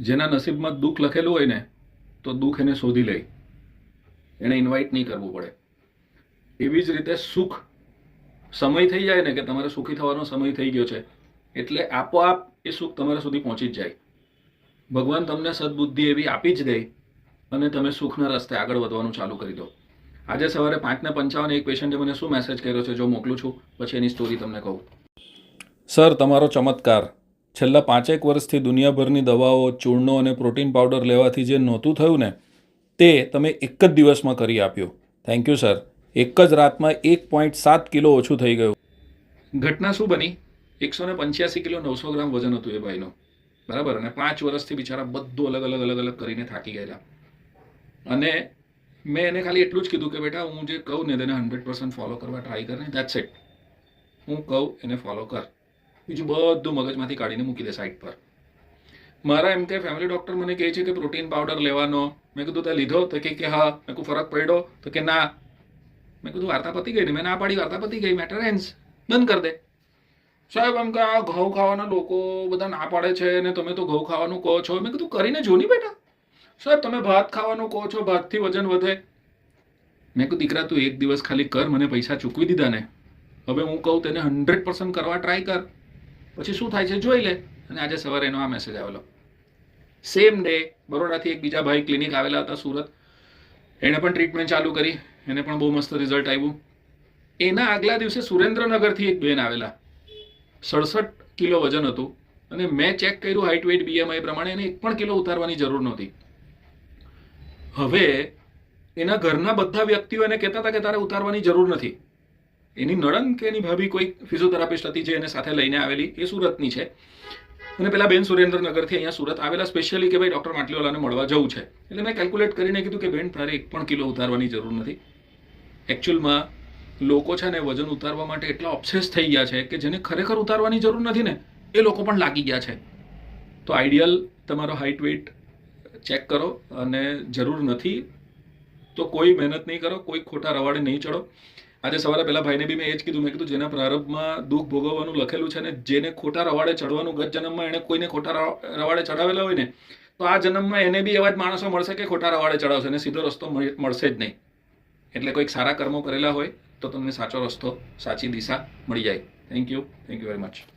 જેના નસીબમાં દુઃખ લખેલું હોય ને, તો દુઃખ એને શોધી લે. એને ઇન્વાઇટ નહીં કરવું પડે. એવી જ રીતે સુખ સમય થઈ જાય ને કે તમારે સુખી થવાનો સમય થઈ ગયો છે, એટલે આપોઆપ એ સુખ તમારા સુધી પહોંચી જ જાય. ભગવાન તમને સદબુદ્ધિ એવી આપી જ દે અને તમે સુખના રસ્તે આગળ વધવાનું ચાલુ કરી દો. આજે સવારે પાંચને પંચાવન એક પેશન્ટે મને શું મેસેજ કર્યો છે? જો મોકલું છું, પછી એની સ્ટોરી તમને કહું. સર તમારો ચમત્કાર. છેલ્લા પાંચેક વર્ષથી દુનિયાભરની દવાઓ, ચૂર્ણો અને પ્રોટીન પાવડર લેવાથી જે નહોતું થયું ને, તે તમે એક જ દિવસમાં કરી આપ્યું. થેન્ક યુ સર એક જ રાતમાં એક પોઈન્ટ સાત કિલો ઓછું થઈ ગયું. ઘટના શું બની? એકસો ને પંચ્યાસી કિલો નવસો ગ્રામ વજન હતું એ ભાઈનું. બરાબર? અને પાંચ વર્ષથી બિચારા બધું અલગ અલગ અલગ અલગ કરીને થાકી ગયેલા. અને મેં એને ખાલી એટલું જ કીધું કે, બેટા, હું જે કહું ને, તેને હંડ્રેડ પર્સન્ટ ફોલો કરવા ટ્રાય કર ને દેટ્સ ઇટ હું કહું, એને ફોલો કર. બીજું બધું મગજમાંથી કાઢીને મૂકી દે સાઈડ પર. મારા એમ કે ફેમિલી ડૉક્ટર મને કહે છે કે પ્રોટીન પાવડર લેવાનો. મેં કીધું, તે લીધો? તો કે હા. મેં કહું ફરક પડ્યો? તો કે, ના. મેં કીધું, વાર્તા પતી ગઈ ને? મેં ના, પાડી, વાર્તા પતી ગઈ મેટર એન્સ બંધ કર દે. સાહેબ એમ કે આ ઘઉં ખાવાના લોકો બધા ના પાડે છે અને તમે તો ઘઉં ખાવાનું કહો છો? મેં કીધું, કરીને જો નહીં બેટા. સાહેબ, તમે ભાત ખાવાનું કહો છો, ભાતથી વજન વધે. મેં કીધું, દીકરા, તું એક દિવસ ખાલી કર, મને પૈસા ચૂકવી દીધા ને. હવે હું કહું, તેને હંડ્રેડ પર્સન્ટ કરવા ટ્રાય કર. પછી શું થાય છે જોઈ લે. અને આજે સવારે એનો આ મેસેજ આવેલો. સેમ ડે બરોડાથી એક બીજા ભાઈ ક્લિનિક આવેલા હતા સુરત. એણે પણ ટ્રીટમેન્ટ ચાલુ કરી. એને પણ બહુ મસ્ત રિઝલ્ટ આવ્યું. એના આગલા દિવસે સુરેન્દ્રનગરથી એક બેન આવેલા. સડસઠ કિલો વજન હતું. અને મેં ચેક કર્યું હાઇટ વેઇટ બીએમઆઈ પ્રમાણે એને એક પણ કિલો ઉતારવાની જરૂર નહોતી. હવે એના ઘરના બધા વ્યક્તિઓ એને કહેતા હતા કે તારે ઉતારવાની જરૂર નથી. એની નણંદ કે એની ભાભી કોઈ ફિઝિયોથેરાપિસ્ટ હતી જે એને સાથે લઈને આવેલી, એ સુરતની છે. અને પેલા બેન સુરેન્દ્રનગરથી અહીંયા સુરત આવેલા સ્પેશિયલી કે ભાઈ ડૉક્ટર માટલીવાલાને મળવા જવું છે. એટલે મેં કેલ્ક્યુલેટ કરીને કીધું કે બેન, તારે એક પણ કિલો ઉતારવાની જરૂર નથી. એકચ્યુઅલમાં લોકો છે ને વજન ઉતારવા માટે એટલા ઓબ્સેસ થઈ ગયા છે કે જેને ખરેખર ઉતારવાની જરૂર નથી ને, એ લોકો પણ લાગી ગયા છે. તો આઈડિયલ તમારો હાઇટ વેઇટ ચેક કરો અને જરૂર નથી તો કોઈ મહેનત નહીં કરો, કોઈ ખોટા રવાડે નહીં ચડો. આજે સવારે પેલા ભાઈને બી મેં એ જ કીધું, મેં કીધું જેના પ્રારંભમાં દુઃખ ભોગવવાનું લખેલું છે ને, જેને ખોટા રવાડે ચડવાનું ગત જન્મમાં એણે કોઈને ખોટા રવાડે ચડાવેલા હોય ને, તો આ જન્મમાં એને બી એવા જ માણસો મળશે કે ખોટા રવાડે ચડાવશે અને સીધો રસ્તો મળશે જ નહીં. એટલે કોઈક સારા કર્મો કરેલા હોય, તો તમને સાચો રસ્તો, સાચી દિશા મળી જાય. Thank you thank you very much